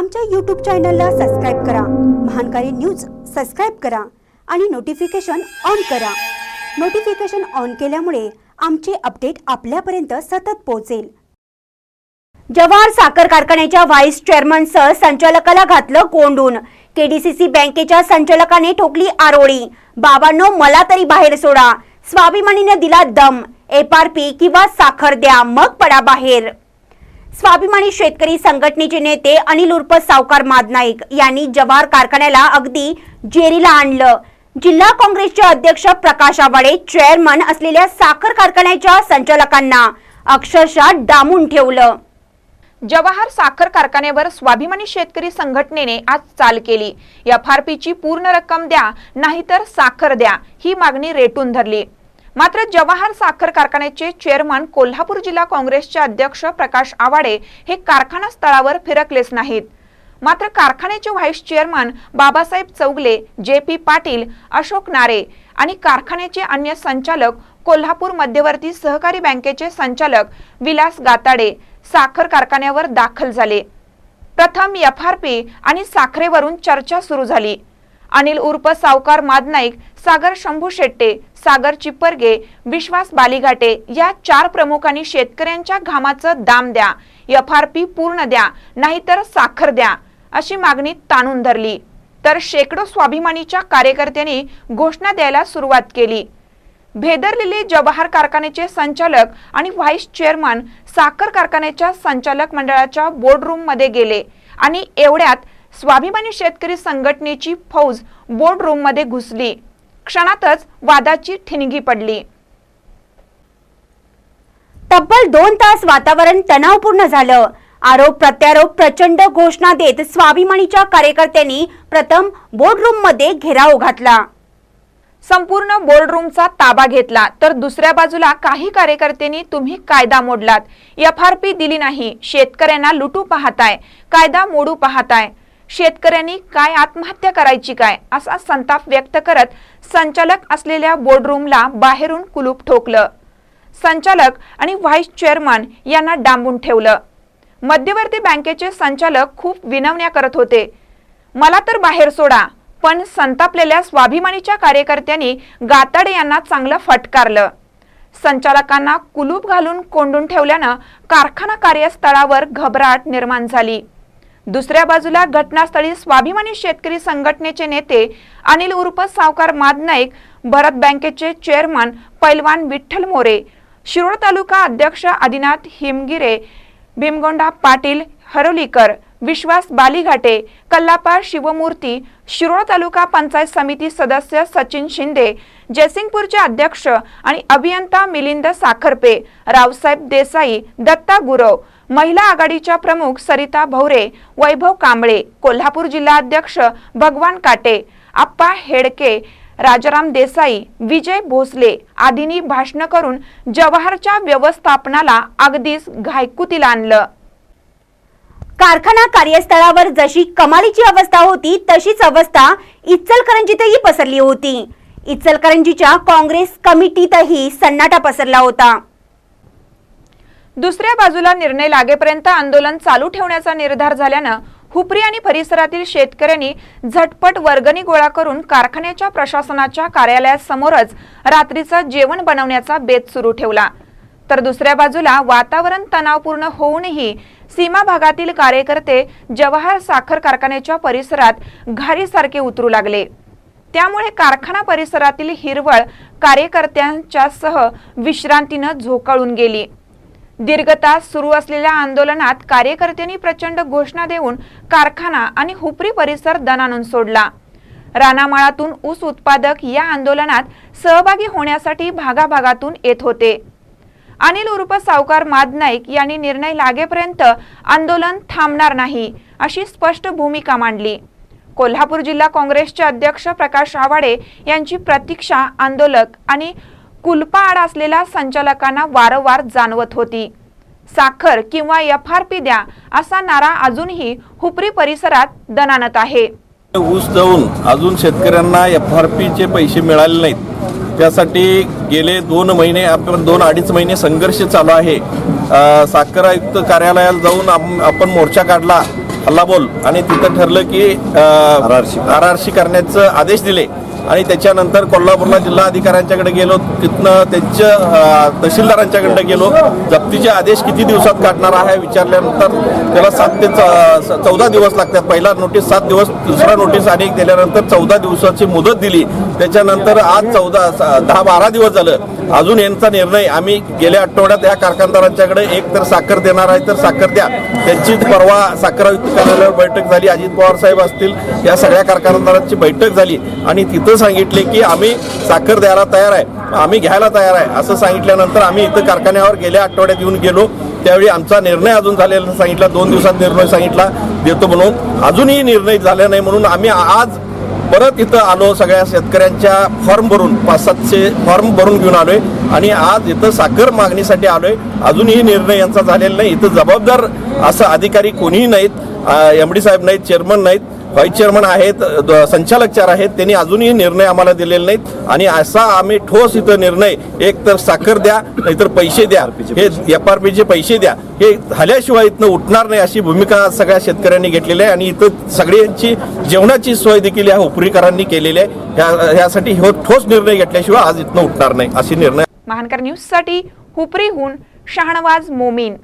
आमच्या यूट्यूब चॅनलला सबस्क्राईब करा. महानकारी न्यूज सबस्क्राईब करा आणि नोटिफिकेशन ऑन करा. नोटिफिकेशन ऑन केल्यामुळे आमचे अपडेट आपल्यापर्यंत सतत पोहोचेल. जवाहर साखर कारखान्याच्या व्हाईस चेअरमनसह संचालकाला घातलं कोंडून. केडीसीसी बँकेच्या संचालकाने ठोकली आरोळी. बाबांनो मला तरी बाहेर सोडा. स्वाभिमानीने दिला दम. एफआरपी किंवा साखर द्या. मग पडा बाहेर. स्वाभिमानी शेतकरी संघटनेचे नेते अनिल उर्फ सावकार मादनाईक यांनी जवाहर कारखान्याला अगदी जेरीला आणलं. जिल्हा काँग्रेसचे अध्यक्ष प्रकाश आवाडे चेअरमन असलेल्या साखर कारखान्याच्या संचालकांना अक्षरशः डामून ठेवलं. जवाहर साखर कारखान्यावर स्वाभिमानी शेतकरी संघटनेने आज चाल केली. एफ आर पूर्ण रक्कम द्या नाहीतर साखर द्या ही मागणी रेटून धरली. मात्र जवाहर साखर कारखान्याचे चेअरमन कोल्हापूर जिल्हा काँग्रेसचे अध्यक्ष प्रकाश आवाडे हे कारखाना स्थळावर फिरकलेच नाहीत. मात्र कारखान्याचे vice chairman Babasaheb Chougale J P Patil Ashok नारे आणि कारखान्याचे अन्य संचालक कोल्हापूर मध्यवर्ती सहकारी बँकेचे संचालक विलास गाताडे साखर कारखान्यावर दाखल झाले. प्रथम एफआरपी आणि साखरेवरून चर्चा सुरू झाली. अनिल उर्फ सावकार मादनाईक सागर शंभू शेट्टे सागर चिप्परगे विश्वास बालिघाटे या चार प्रमुखांनी शेतकऱ्यांच्या घामाचं दाम द्या एफआरपी पूर्ण द्या नाहीतर साखर द्या अशी मागणी ताणून धरली. तर शेकडो स्वाभिमानीच्या कार्यकर्त्यांनी घोषणा द्यायला सुरुवात केली. भेदरलेले जवाहर कारखान्याचे संचालक आणि व्हाईस चेअरमन साखर कारखान्याच्या संचालक मंडळाच्या बोर्डरूममध्ये गेले आणि एवढ्यात स्वाभिमानी शेतकरी संघटनेची फौज बोर्डरूममध्ये घुसली. क्षणातच वादाची ठिणगी पडली. तब्बल दोन तास वातावरण तणावपूर्ण झालं. आरोप प्रत्यारोप प्रचंड घोषणा देत स्वाभिमानीच्या कार्यकर्त्यांनी प्रथम बोर्डरूममध्ये घेराव घातला. संपूर्ण बोर्डरूमचा ताबा घेतला तर दुसऱ्या बाजूला काही कार्यकर्त्यांनी तुम्ही कायदा मोडलात. एफआरपी दिली नाही शेतकऱ्यांना लुटू पाहताय कायदा मोडू पाहताय. शेतकऱ्यांनी काय आत्महत्या करायची काय असा संताप व्यक्त करत संचालक असलेल्या बोर्डरूमला बाहेरून कुलूप ठोकलं. संचालक आणि व्हाईस चेअरमन यांना डांबून ठेवलं. मध्यवर्ती बँकेचे संचालक खूप विनवण्या करत होते. मला तर बाहेर सोडा पण संतापलेल्या स्वाभिमानीच्या कार्यकर्त्यांनी गाताडे यांना चांगलं फटकारलं. संचालकांना कुलूप घालून कोंडून ठेवल्यानं कारखाना कार्यस्थळावर घबराट निर्माण झाली. दुसऱ्या बाजूला घटनास्थळी स्वाभिमानी शेतकरी संघटनेचे नेते अनिल उर्फ सावकार मादनाईक भरत बँकेचे चेअरमन पैलवान विठ्ठल मोरे शिरोळ तालुका अध्यक्ष आदिनाथ हिमगिरे भीमगोंडा पाटील हरोलीकर विश्वास बालीघाटे कल्लापा शिवमूर्ती शिरोळ तालुका पंचायत समिती सदस्य सचिन शिंदे जयसिंगपूरचे अध्यक्ष आणि अभियंता मिलिंद साखरपे रावसाहेब देसाई दत्ता गुरव महिला आघाडीच्या प्रमुख सरिता भवरे वैभव कांबळे कोल्हापूर जिल्हा अध्यक्ष भगवान काटे आप्पा हेडके राजाराम देसाई विजय भोसले आदींनी भाषण करून जवाहरच्या व्यवस्थापनाला अगदीच घायकुतीला आणलं. कारखाना कार्यस्थळावर जशी कमालीची अवस्था होती तशीच अवस्था इचलकरंजीतही पसरली होती. इचलकरंजीच्या काँग्रेस कमिटीतही सन्नाटा पसरला होता. दुसऱ्या बाजूला निर्णय लागेपर्यंत आंदोलन चालू ठेवण्याचा निर्धार झाल्यानं हुपरी आणि परिसरातील शेतकऱ्यांनी झटपट वर्गणी गोळा करून कारखान्याच्या प्रशासनाच्या कार्यालयासमोरच रात्रीचं जेवण बनवण्याचा बेत सुरू ठेवला. तर दुसऱ्या बाजूला वातावरण तणावपूर्ण होऊनही सीमा भागातील कार्यकर्ते जवाहर साखर कारखान्याच्या परिसरात घारीसारखे उतरू लागले. त्यामुळे कारखाना परिसरातील हिरवळ कार्यकर्त्यांच्यासह विश्रांतीनं झोकाळून गेली. दीर्घ तास सुरू असलेल्या आंदोलनात कार्यकर्त्यांनी प्रचंड घोषणा देऊन कारखाना आणि हुपरी परिसर दणानून सोडला. रानामाळातून ऊस उत्पादक या आंदोलनात सहभागी होण्यासाठी भागाभागातून येत होते. अनिल उर्फ सावकार मादनाईक यांनी निर्णय लागेपर्यंत आंदोलन थांबणार नाही अशी स्पष्ट भूमिका मांडली. कोल्हापूर जिल्हा काँग्रेसचे अध्यक्ष प्रकाश आवाडे यांची प्रतीक्षा आंदोलक आणि कुलपाआड असलेल्या संचालकांना वारंवार जाणवत होती. साखर किंवा एफआरपी द्या असा नारा अजूनही हुपरी परिसरात दणानत आहे. ऊस जाऊन अजून शेतकऱ्यांना एफ आर पीचे पैसे मिळाले नाहीत. त्यासाठी गेले दोन महिने आपण दोन अडीच महिने संघर्ष चालू आहे. साखर आयुक्त कार्यालयाला जाऊन आपण मोर्चा काढला हल्लाबोल आणि तिथं ठरलं की आर आर सी करण्याचं आदेश दिले. आणि त्याच्यानंतर कोल्हापूरला जिल्हा अधिकाऱ्यांच्याकडे गेलो. तिथनं त्यांच्या तहसीलदारांच्याकडे गेलो. जप्तीचे आदेश किती दिवसात काढणार आहे विचारल्यानंतर त्याला सात ते चौदा दिवस लागतात. पहिला नोटीस सात दिवस दुसरा नोटीस आणि दिल्यानंतर चौदा दिवसाची मुदत दिली. त्याच्यानंतर आज चौदा दहा बारा दिवस झालं. अजून यांचा निर्णय आम्ही गेल्या आठवड्यात या कारखानदारांच्याकडे एक तर साखर देणार आहे तर साखर द्या. त्यांची परवा साखर आयुक्त कार्यालयावर बैठक झाली. अजित पवार साहेब असतील या सगळ्या कारखानदारांची बैठक झाली. आणि तिथं सांगितले की आम्ही साखर द्यायला तयार आहे. आम्ही घ्यायला तयार आहे. असं सांगितल्यानंतर आम्ही इथं कारखान्यावर गेल्या आठवड्यात येऊन गेलो. त्यावेळी आमचा निर्णय अजून झालेला सांगितला. दोन दिवसात निर्णय सांगितला. देतो म्हणून. अजूनही निर्णय झाला नाही म्हणून आम्ही आज परत इथं आलो. सगळ्या शेतकऱ्यांच्या फॉर्म भरून पाच सातशे फॉर्म भरून घेऊन आलोय. आणि आज इथं साखर मागणीसाठी आलोय. अजूनही निर्णय यांचा झालेला नाही. इथं जबाबदार असं अधिकारी कोणीही नाहीत. एम डी साहेब नाहीत चेअरमन नाहीत. व्हाईस चेअरमन आहेत द- संचालक चार आहेत त्यांनी अजूनही निर्णय आम्हाला दिलेले नाहीत. आणि असा आम्ही ठोस इथं निर्णय एक तर साखर द्या नाहीतर पैसे द्या. हे एफ आर पीचे पैसे द्या. हे झाल्याशिवाय इथनं उठणार नाही अशी भूमिका सगळ्या शेतकऱ्यांनी घेतलेली आहे. आणि इथं सगळ्यांची जेवणाची सोय देखील या हुपरीकरांनी केलेली आहे. ह्या- ह्यासाठी हो ठोस निर्णय घेतल्याशिवाय आज इथनं उठणार नाही अशी निर्णय महानकर न्यूजसाठी हुपरीहून शाहनवाज मोमीन.